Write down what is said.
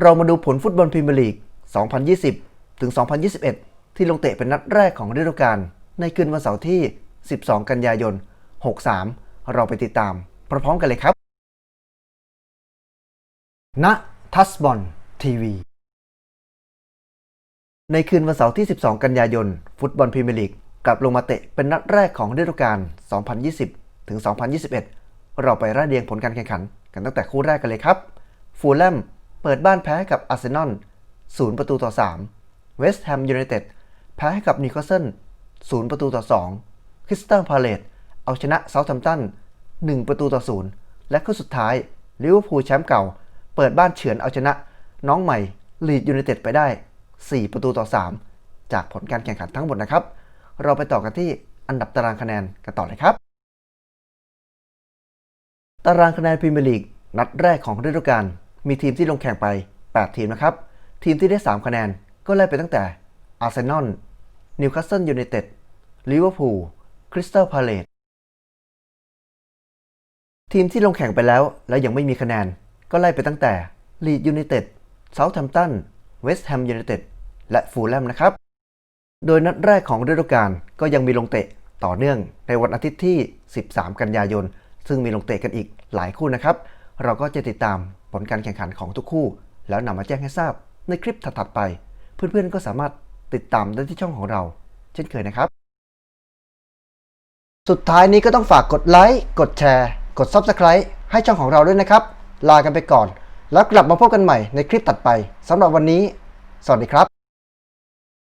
เรามาดูผลฟุตบอลพรีเมียร์ลีก 2020 ถึง 2021 ที่ลงเตะเป็นนัดแรกของฤดูกาลในคืนวันเสาร์ที่ 12 กันยายน 63 เราไปติดตาม พร้อมๆกันเลยครับณทัสบอลทีวี ในคืนวันเสาร์ที่ 12 กันยายน ฟุตบอลพรีเมียร์ลีก กลับลงมาเตะเป็นนัดแรกของฤดูกาล2020 ถึง 2021 เราไปไล่เรียงผลการแข่งขันกันตั้งแต่คู่แรกกันเลยครับ ฟูลแลม เปิดบ้านแพ้กับอาร์เซนอล0ประตูต่อ3เวสต์แฮมยูไนเต็ดแพ้ให้กับนิวคาสเซิล0ประตูต่อ2คริสตัลพาเลตเอาชนะเซาท์แฮมป์ตัน1ประตูต่อ0และคู่สุดท้ายลิเวอร์พูลแชมป์เก่า เปิดบ้านเฉือนเอาชนะ น้องใหม่ลีดยูไนเต็ดไปได้ 4 ประตูต่อ 3 จากผลการแข่งขันทั้งหมดนะครับ เราไปต่อกันที่อันดับตารางคะแนนกันต่อเลยครับ ตารางคะแนนพรีเมียร์ลีกนัดแรกของฤดูกาล มีทีมที่ลงแข่งไป 8 ทีมนะครับ ทีมที่ได้ 3 คะแนนก็ไล่ไปตั้งแต่อาร์เซนอลนิวคาสเซิลยูไนเต็ดลิเวอร์พูลคริสตัลพาเลตทีมที่ลงแข่งไปแล้วแล้วยังไม่มีคะแนน ก็ไล่ไปตั้งแต่ลีดยูไนเต็ดเซาท์แฮมป์ตันเวสต์แฮมยูไนเต็ดและฟูลแลมนะครับ โดยนัดแรกของฤดูกาลก็ยังมีลงเตะต่อเนื่องในวันอาทิตย์ที่ 13 กันยายน ซึ่งมีลงเตะกันอีกหลายคู่นะครับ เราก็จะติดตาม ผลการแข่งขันของทุกคู่ แล้วนำมาแจ้งให้ทราบในคลิปถัดๆไป เพื่อนๆก็สามารถติดตามได้ที่ช่องของเรา เช่นเคยนะครับ สุดท้ายนี้ก็ต้องฝากกดไลค์กดแชร์ กด Subscribe ให้ช่องของเราด้วยนะครับ ลากันไปก่อน แล้วกลับมาพบกันใหม่ในคลิปตัดไปสำหรับวันนี้ สวัสดีครับ